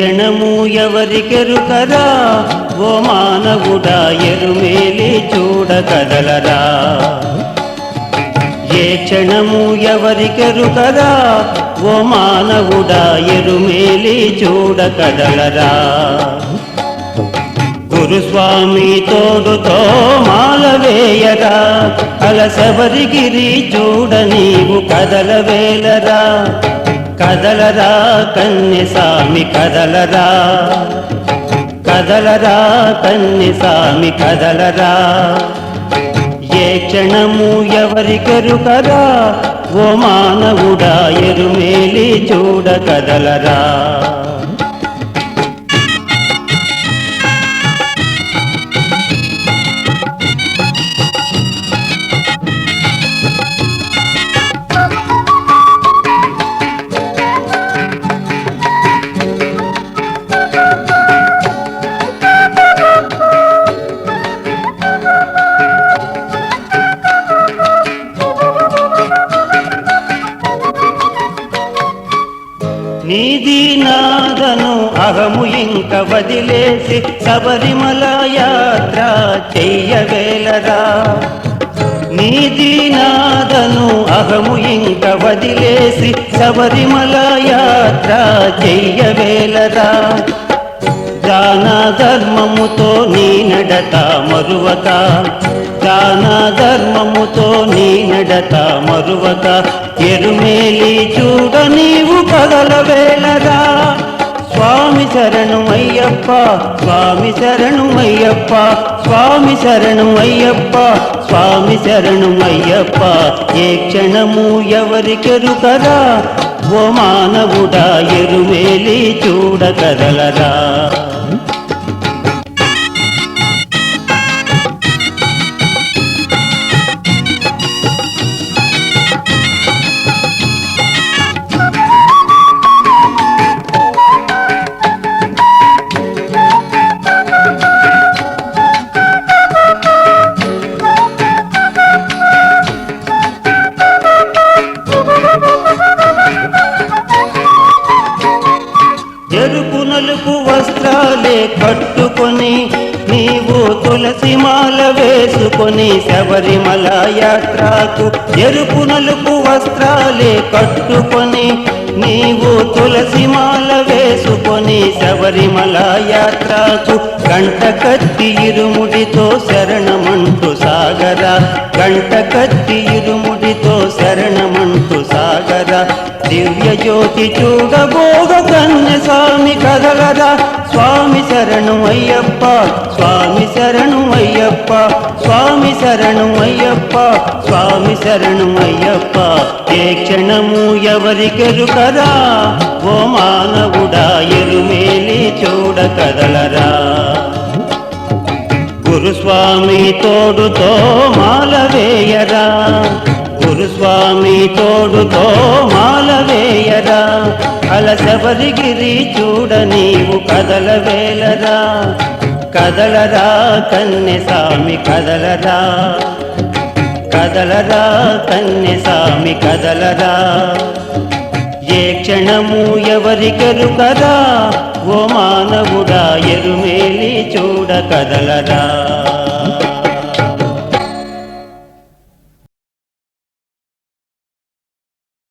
ఏ క్షణము ఎవరికెరుకరా? ఓ మానవుడా ఎరుమేలి చూడ కదలరా. ఏ క్షణము ఎవరికెరుకరా? ఓ మానవుడా ఎరుమేలి చూడ కదలరా. గురుస్వామి తోడుతో మాలవేయరా అలసెవరిగిరి చూడ నీవు కదలవేలరా. కదలరా కన్నెసామి కదలరా. కదలరా కన్నెసామి కదలరా. ఏ క్షణము ఎవరికెరుకరా ఓ మానవుడా ఎరుమేలి చూడ కదలరా. నీది నాదను అహము ఇంక వదిలేసి శబరిమల యాత్ర చెయ్యవేలరా నీది నాదను అహము ఇంక వదిలేసి శబరిమల యాత్ర చెయ్యవేలరా దాన ధర్మముతో నీ నడత మరువక. దాన ధర్మముతో నీ నడత మరువక. ఎరుమేలి చూడ నీవు కదలవేలరా స్వామి శరణు అయ్యప్ప స్వామి శరణు అయ్యప్ప స్వామి శరణు అయ్యప్ప స్వామి శరణు అయ్యప్ప ఏ క్షణము ఎవరికెరు కదా ఓ మానవుడా ఎరుమేలి చూడ కదలరా కట్టుకొని నీవు తులసి మాల వేసుకొని శబరిమల యాత్రకు ఎరుపు నలుపు వస్త్రాలే కట్టుకొని నీవు తులసి మాల వేసుకొని శబరిమల యాత్రకు గంట కత్తి ఇరుముడితో జ్యోతి చూడబోగ కన్య స్వామి కదలదా స్వామి శరణు అయ్యప్ప స్వామి శరణు అయ్యప్ప స్వామి శరణు అయ్యప్ప స్వామి శరణు అయ్యప్ప. ఏ క్షణము ఎవరికెరు కదా? ఓ మానవుడా ఎరుమేలి చూడ కదలరా. గురుస్వామి తోడుతో మాల వేయరా. గురుస్వామి తోడుతో శబరిగిరి చూడ నీవు కదలవేలరా కదలరా కన్నె సామి కదలరా. కదలరా కన్నె సామి కదలరా. ఏ క్షణము ఎవరికెరుకరా ఓ మానవుడా ఎరుమేలి చూడ కదలరా.